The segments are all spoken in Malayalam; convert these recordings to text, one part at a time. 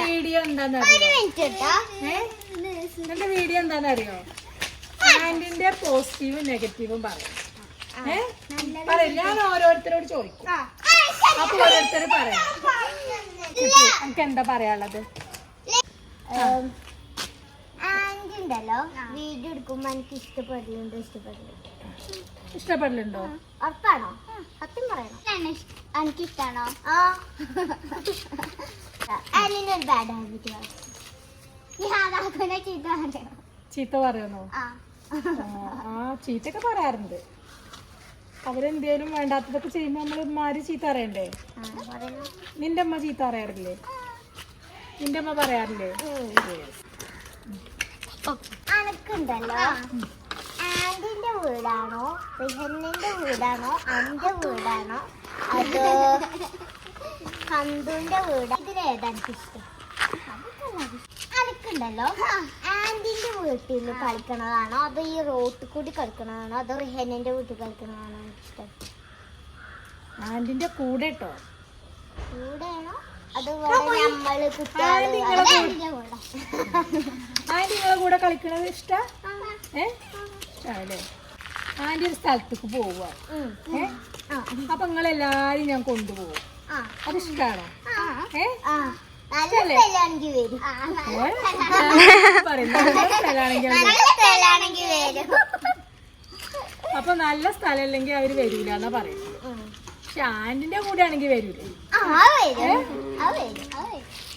വീഡിയോ എന്താണെന്നറിയോ വീഡിയോ എന്താണെന്നറിയോ ആന്റിന്റെ പോസിറ്റീവും നെഗറ്റീവും പറയാം. പറയും. ഞാൻ ഓരോരുത്തരോട് ചോദിക്കും. അപ്പൊ ഓരോരുത്തർ പറയാം. നമുക്ക് എന്താ പറയാനുള്ളത്? ഉണ്ടല്ലോ വീഡിയോ എടുക്കുമ്പോ എനിക്ക് ഇഷ്ടപ്പെടലുണ്ടോ? ഇഷ്ടപ്പെടില്ല ഇഷ്ടപ്പെടലുണ്ടോ? ഉറപ്പാണോ? സത്യം പറയണോ. എനിക്ക് ഇഷ്ടാണോ ബാഡ് ഹാബിറ്റ് ഞാൻ ചീത്ത പറയോ ചീത്ത പറയുന്നോ? ആ. ചീത്തയൊക്കെ പറയാറുണ്ട്. അവരെന്തേലും വേണ്ടാത്തതൊക്കെ ചെയ്യുമ്പോ നമ്മൾ ഉമ്മാര് ചീത്ത അറിയണ്ടേ നിന്റെ അമ്മ ചീത്ത അറിയാറില്ലേ നിന്റെ അമ്മ പറയാറില്ലേ? അനക്കുണ്ടല്ലോ. ആന്റിന്റെ വീടാണോ? റിഹന്നിന്റെ വീടാണോ? അന്റെ വീടാണോ? അതോ കന്തുന്റെ വീടാ ഇതിലേതാ ഏതാണ് ഇഷ്ടം? അനക്കുണ്ടല്ലോ. ആന്റിന്റെ വീട്ടിൽ കളിക്കണതാണോ? അതോ ഈ റോട്ടിൽ കൂടി കളിക്കണതാണോ? അതോ റിഹന്നിന്റെ വീട്ടിൽ കളിക്കണതാണോ ഇഷ്ടം? ആന്റിന്റെ കൂടെ കേട്ടോ കൂടെയാണോ? അതോ നമ്മൾ കുട്ടികളുടെ ആന്റി നിങ്ങളെ അതെ, കൂടെ- ആന്റിന്റെ വീടാ ആന്റി നിങ്ങളെ കൂടെ കളിക്കണത് ഇഷ്ടാ? ഏ? ആന്റി ഒരു സ്ഥലത്തേക്ക് പോവുക. ഏ? അപ്പൊ നിങ്ങളെല്ലാരും ഞാൻ കൊണ്ടുപോകും. അത് ഇഷ്ടമാണോ ഏ? ആ. നല്ല സ്ഥലം അല്ലെങ്കിൽ അവർ അപ്പൊ വരൂല എന്നാ പറയുന്നത്. പക്ഷെ ആന്റിന്റെ കൂടെ ആണെങ്കിൽ വരൂല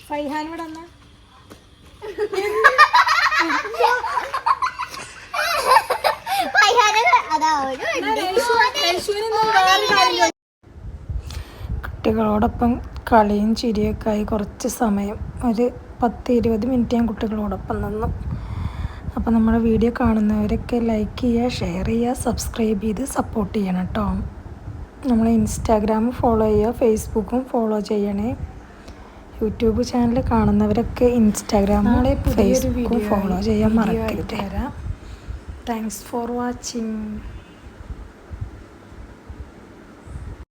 ഫൈഹാൻ ഇവിടെ എന്നാ പയ്യാനെ അതാ ഒരു കുട്ടികളോടൊപ്പം കളിയും ചിരിയൊക്കെ ആയി കുറച്ച് സമയം. ഒരു പത്ത് ഇരുപത് മിനിറ്റ് ഞാൻ കുട്ടികളോടൊപ്പം നിന്നു. അപ്പോൾ നമ്മുടെ വീഡിയോ കാണുന്നവരൊക്കെ ലൈക്ക് ചെയ്യുക ഷെയർ ചെയ്യുക സബ്സ്ക്രൈബ് ചെയ്ത് സപ്പോർട്ട് ചെയ്യണം കേട്ടോ നമ്മൾ ഇൻസ്റ്റാഗ്രാം ഫോളോ ചെയ്യുക ഫേസ്ബുക്കും ഫോളോ ചെയ്യണേ. യൂട്യൂബ് ചാനൽ കാണുന്നവരൊക്കെ ഇൻസ്റ്റാഗ്രാമും ഫേസ്ബുക്കും ഫോളോ ചെയ്യാൻ മറക്കരുത്. Thanks for watching